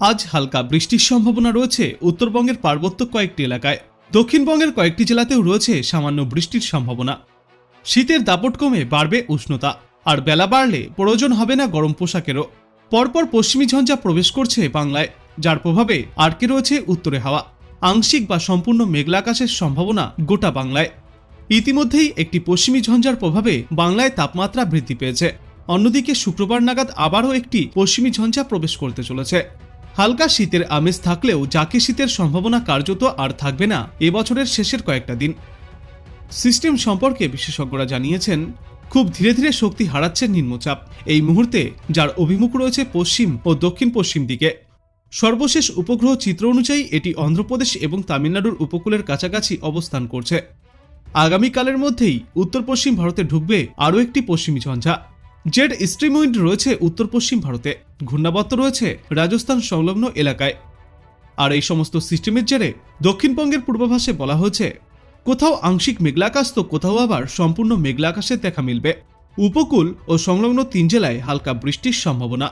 আজ হালকা বৃষ্টির সম্ভাবনা রয়েছে। উত্তরবঙ্গের পার্বত্য কয়েকটি এলাকায়। দক্ষিণবঙ্গের কয়েকটি জেলাতেও রয়েছে সামান্য বৃষ্টির সম্ভাবনা। শীতের দাপট কমে বাড়বে উষ্ণতা। আর বেলা বাড়লে প্রয়োজন হবে না গরম পোশাকেরও। পরপর পশ্চিমী ঝঞ্ঝা প্রবেশ করছে বাংলায়, যার প্রভাবে আটকে রয়েছে উত্তরে হাওয়া। আংশিক বা সম্পূর্ণ মেঘলা আকাশের সম্ভাবনা গোটা বাংলায়। ইতিমধ্যেই একটি পশ্চিমী ঝঞ্ঝার প্রভাবে বাংলায় তাপমাত্রা বৃদ্ধি পেয়েছে। অন্যদিকে শুক্রবার নাগাদ আবারও একটি পশ্চিমী ঝঞ্ঝা প্রবেশ করতে চলেছে। হালকা শীতের আমেজ থাকলেও জাকে শীতের সম্ভাবনা কার্যত আর থাকবে না এবছরের শেষের কয়েকটা দিন। সিস্টেম সম্পর্কে বিশেষজ্ঞরা জানিয়েছেন, খুব ধীরে ধীরে শক্তি হারাচ্ছে নিম্নচাপ। এই মুহূর্তে যার অভিমুখ রয়েছে পশ্চিম ও দক্ষিণ পশ্চিম দিকে। সর্বশেষ উপগ্রহ চিত্র অনুযায়ী এটি অন্ধ্রপ্রদেশ এবং তামিলনাড়ুর উপকূলের কাছাকাছি অবস্থান করছে। আগামীকালের মধ্যেই উত্তর পশ্চিম ভারতে ঢুকবে আরও একটি পশ্চিমী ঝঞ্ঝা। জেড স্ট্রিম উইন্ড রয়েছে উত্তর পশ্চিম ভারতে, ঘূর্ণাবর্ত রয়েছে রাজস্থান সংলগ্ন এলাকায়। আর এই সমস্ত সিস্টেমের জেরে দক্ষিণবঙ্গের পূর্বাভাসে বলা হয়েছে, কোথাও আংশিক মেঘলা আকাশ তো কোথাও আবার সম্পূর্ণ মেঘলা আকাশের দেখা মিলবে। উপকূল ও সংলগ্ন তিন জেলায় হালকা বৃষ্টির সম্ভাবনা।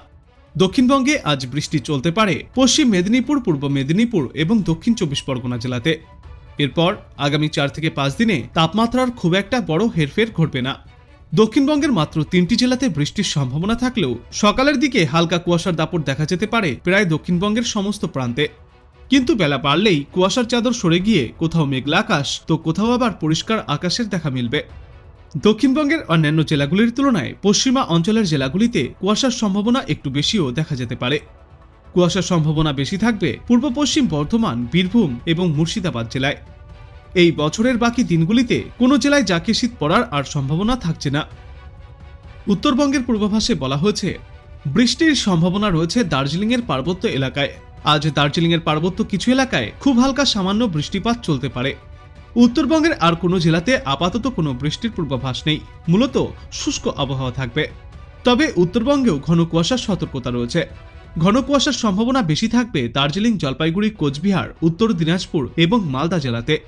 দক্ষিণবঙ্গে আজ বৃষ্টি চলতে পারে পশ্চিম মেদিনীপুর, পূর্ব মেদিনীপুর এবং দক্ষিণ চব্বিশ পরগনা জেলাতে। এরপর আগামী চার থেকে পাঁচ দিনে তাপমাত্রার খুব একটা বড় হেরফের ঘটবে না। দক্ষিণবঙ্গের মাত্র তিনটি জেলাতে বৃষ্টির সম্ভাবনা থাকলেও সকালের দিকে হালকা কুয়াশার দাপট দেখা যেতে পারে প্রায় দক্ষিণবঙ্গের সমস্ত প্রান্তে। কিন্তু বেলা বাড়লেই কুয়াশার চাদর সরে গিয়ে কোথাও মেঘলা আকাশ তো কোথাও আবার পরিষ্কার আকাশের দেখা মিলবে। দক্ষিণবঙ্গের অন্যান্য জেলাগুলির তুলনায় পশ্চিমা অঞ্চলের জেলাগুলিতে কুয়াশার সম্ভাবনা একটু বেশিও দেখা যেতে পারে। কুয়াশার সম্ভাবনা বেশি থাকবে পূর্ব পশ্চিম বর্ধমান, বীরভূম এবং মুর্শিদাবাদ জেলায়। এই বছরের বাকি দিনগুলিতে কোনো জেলায় জাকে শীত পড়ার আর সম্ভাবনা থাকছে না। উত্তরবঙ্গের পূর্বাভাসে বলা হয়েছে, বৃষ্টির সম্ভাবনা রয়েছে দার্জিলিংয়ের পার্বত্য এলাকায়। আজ দার্জিলিংয়ের পার্বত্য কিছু এলাকায় খুব হালকা সামান্য বৃষ্টিপাত চলতে পারে। উত্তরবঙ্গের আর কোনো জেলাতে আপাতত কোনো বৃষ্টির পূর্বাভাস নেই। মূলত শুষ্ক আবহাওয়া থাকবে। তবে উত্তরবঙ্গেও ঘন কুয়াশার সতর্কতা রয়েছে। ঘন কুয়াশার সম্ভাবনা বেশি থাকবে দার্জিলিং, জলপাইগুড়ি, কোচবিহার, উত্তর দিনাজপুর এবং মালদা জেলাতে।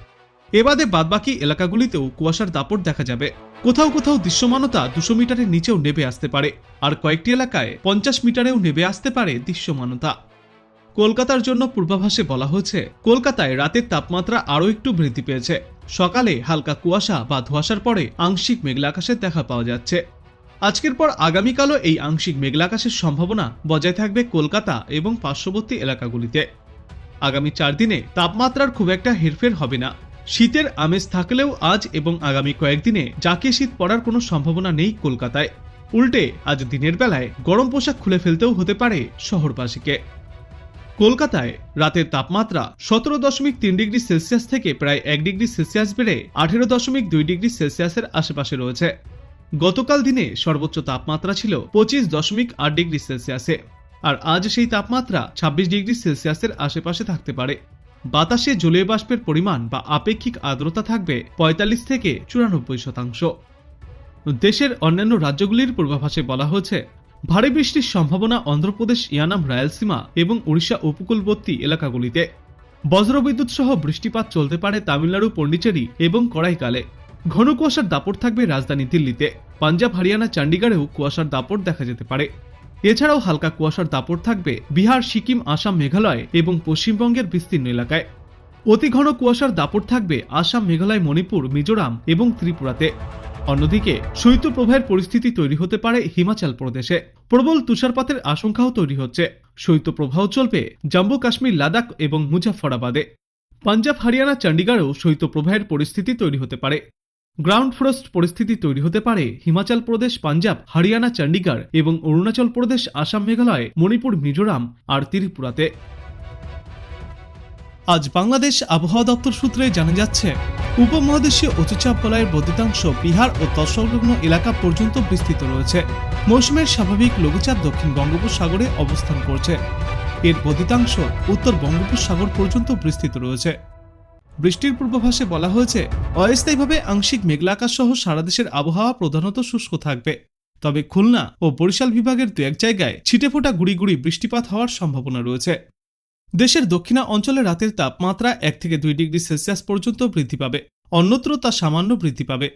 এবাদে বাদবাকি এলাকাগুলিতেও কুয়াশার দাপট দেখা যাবে। কোথাও কোথাও দৃশ্যমানতা দুশো মিটারের নিচেও নেমে আসতে পারে, আর কয়েকটি এলাকায় পঞ্চাশ মিটারেও নেমে আসতে পারে দৃশ্যমানতা। কলকাতার জন্য পূর্বাভাসে বলা হয়েছে, কলকাতায় রাতের তাপমাত্রা আরও একটু বৃদ্ধি পেয়েছে। সকালে হালকা কুয়াশা বা ধোঁয়াশার পরে আংশিক মেঘলা আকাশের দেখা পাওয়া যাচ্ছে। আজকের পর আগামীকালও এই আংশিক মেঘলা আকাশের সম্ভাবনা বজায় থাকবে কলকাতা এবং পার্শ্ববর্তী এলাকাগুলিতে। আগামী চার দিনে তাপমাত্রার খুব একটা হেরফের হবে না। শীতের আমেজ থাকলেও আজ এবং আগামী কয়েকদিনে জাকে শীত পড়ার কোনো সম্ভাবনা নেই কলকাতায়। উল্টে আজ দিনের বেলায় গরম পোশাক খুলে ফেলতেও হতে পারে শহরবাসীকে। কলকাতায় রাতের তাপমাত্রা সতেরো দশমিক তিন ডিগ্রি সেলসিয়াস থেকে প্রায় এক ডিগ্রি সেলসিয়াস বেড়ে আঠেরো দশমিক দুই ডিগ্রি সেলসিয়াসের আশেপাশে রয়েছে। গতকাল দিনে সর্বোচ্চ তাপমাত্রা ছিল পঁচিশ দশমিক আট ডিগ্রি সেলসিয়াসে। আর আজ সেই তাপমাত্রা ছাব্বিশ ডিগ্রি সেলসিয়াসের আশেপাশে থাকতে পারে। বাতাসে জলীয় বাষ্পের পরিমাণ বা আপেক্ষিক আর্দ্রতা থাকবে পঁয়তাল্লিশ থেকে চুরানব্বই শতাংশ। দেশের অন্যান্য রাজ্যগুলির পূর্বাভাসে বলা হয়েছে, ভারী বৃষ্টির সম্ভাবনা অন্ধ্রপ্রদেশ, ইয়ানাম, রায়ালসীমা এবং উড়িষ্যা উপকূলবর্তী এলাকাগুলিতে। বজ্রবিদ্যুৎ সহ বৃষ্টিপাত চলতে পারে তামিলনাড়ু, পন্ডিচেরি এবং কড়াইকালে। ঘন কুয়াশার দাপট থাকবে রাজধানী দিল্লিতে। পাঞ্জাব, হরিয়ানা, চণ্ডীগড়েও কুয়াশার দাপট দেখা যেতে পারে। এছাড়াও হালকা কুয়াশার দাপট থাকবে বিহার, সিকিম, আসাম, মেঘালয় এবং পশ্চিমবঙ্গের বিস্তীর্ণ এলাকায়। অতি ঘন কুয়াশার দাপট থাকবে আসাম, মেঘালয়, মণিপুর, মিজোরাম এবং ত্রিপুরাতে। অন্যদিকে শৈত্যপ্রবাহের পরিস্থিতি তৈরি হতে পারে হিমাচল প্রদেশে। প্রবল তুষারপাতের আশঙ্কাও তৈরি হচ্ছে। শৈত্যপ্রবাহ চলবে জম্মু, কাশ্মীর, লাদাখ এবং মুজাফরাবাদে পাঞ্জাব, হরিয়ানা, চণ্ডীগড়েও শৈত্যপ্রবাহের পরিস্থিতি তৈরি হতে পারে। গ্রাউন্ড ফ্রস্ট পরিস্থিতি তৈরি হতে পারে। হিমাচল প্রদেশ, পাঞ্জাব, হরিয়ানা, চণ্ডীগড় এবং অরুণাচল প্রদেশ, আসাম, মেঘালয়, মণিপুর, মিজোরাম আর ত্রিপুরাতে। আজ বাংলাদেশ আবহাওয়া দপ্তর সূত্রে জানা যাচ্ছে, উপমহাদেশীয় উচ্চচাপ বলয়ের বর্ধিতাংশ বিহার ও তৎসংলগ্ন এলাকা পর্যন্ত বিস্তৃত রয়েছে। মৌসুমের স্বাভাবিক লঘুচাপ দক্ষিণ বঙ্গোপসাগরে অবস্থান করছে। এর বর্ধিতাংশ উত্তর বঙ্গোপসাগর পর্যন্ত বিস্তৃত রয়েছে। বৃষ্টির পূর্বাভাসে বলা হয়েছে, অস্থায়ীভাবে আংশিক মেঘলা আকাশ সহ সারা দেশের আবহাওয়া প্রধানত শুষ্ক থাকবে। তবে খুলনা ও বরিশাল বিভাগের দু এক জায়গায় ছিটেফোঁটা গুড়ি গুড়ি বৃষ্টিপাত হওয়ার সম্ভাবনা রয়েছে। দেশের দক্ষিণা অঞ্চলে রাতের তাপমাত্রা এক থেকে দুই ডিগ্রি সেলসিয়াস পর্যন্ত বৃদ্ধি পাবে, অন্যত্র তা সামান্য বৃদ্ধি পাবে।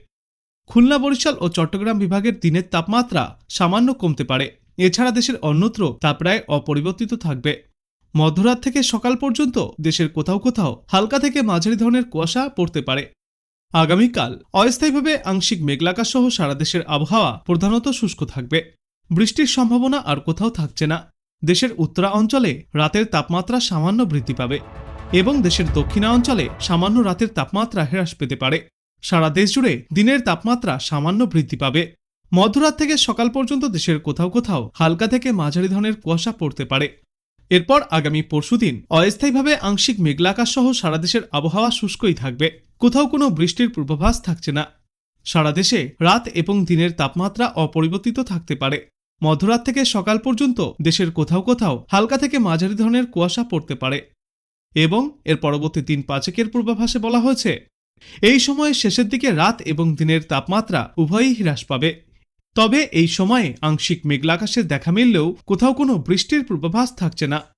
খুলনা, বরিশাল ও চট্টগ্রাম বিভাগের দিনের তাপমাত্রা সামান্য কমতে পারে, এছাড়া দেশের অন্যত্র তা প্রায় অপরিবর্তিত থাকবে। মধ্যরাত থেকে সকাল পর্যন্ত দেশের কোথাও কোথাও হালকা থেকে মাঝারি ধরনের কুয়াশা পড়তে পারে। আগামীকাল অস্থায়ীভাবে আংশিক মেঘলাকাশ সহ সারা দেশের আবহাওয়া প্রধানত শুষ্ক থাকবে। বৃষ্টির সম্ভাবনা আর কোথাও থাকছে না। দেশের উত্তরা অঞ্চলে রাতের তাপমাত্রা সামান্য বৃদ্ধি পাবে এবং দেশের দক্ষিণা অঞ্চলে সামান্য রাতের তাপমাত্রা হ্রাস পেতে পারে। সারা দেশ জুড়ে দিনের তাপমাত্রা সামান্য বৃদ্ধি পাবে। মধ্যরাত থেকে সকাল পর্যন্ত দেশের কোথাও কোথাও হালকা থেকে মাঝারি ধরনের কুয়াশা পড়তে পারে। এরপর আগামী পরশুদিন অস্থায়ীভাবে আংশিক মেঘলাকাশ সহ সারা দেশের আবহাওয়া শুষ্কই থাকবে। কোথাও কোনো বৃষ্টির পূর্বাভাস থাকছে না। সারা দেশে রাত এবং দিনের তাপমাত্রা অপরিবর্তিত থাকতে পারে। মধ্যরাত থেকে সকাল পর্যন্ত দেশের কোথাও কোথাও হালকা থেকে মাঝারি ধরনের কুয়াশা পড়তে পারে। এবং এর পরবর্তী দিন পাঁচেকের পূর্বাভাসে বলা হয়েছে, এই সময়ের শেষের দিকে রাত এবং দিনের তাপমাত্রা উভয়ই হ্রাস পাবে। তবে এই সময়ে আংশিক মেঘলাকাশের দেখা মিললেও কোথাও কোনো বৃষ্টির পূর্বাভাস থাকছে না।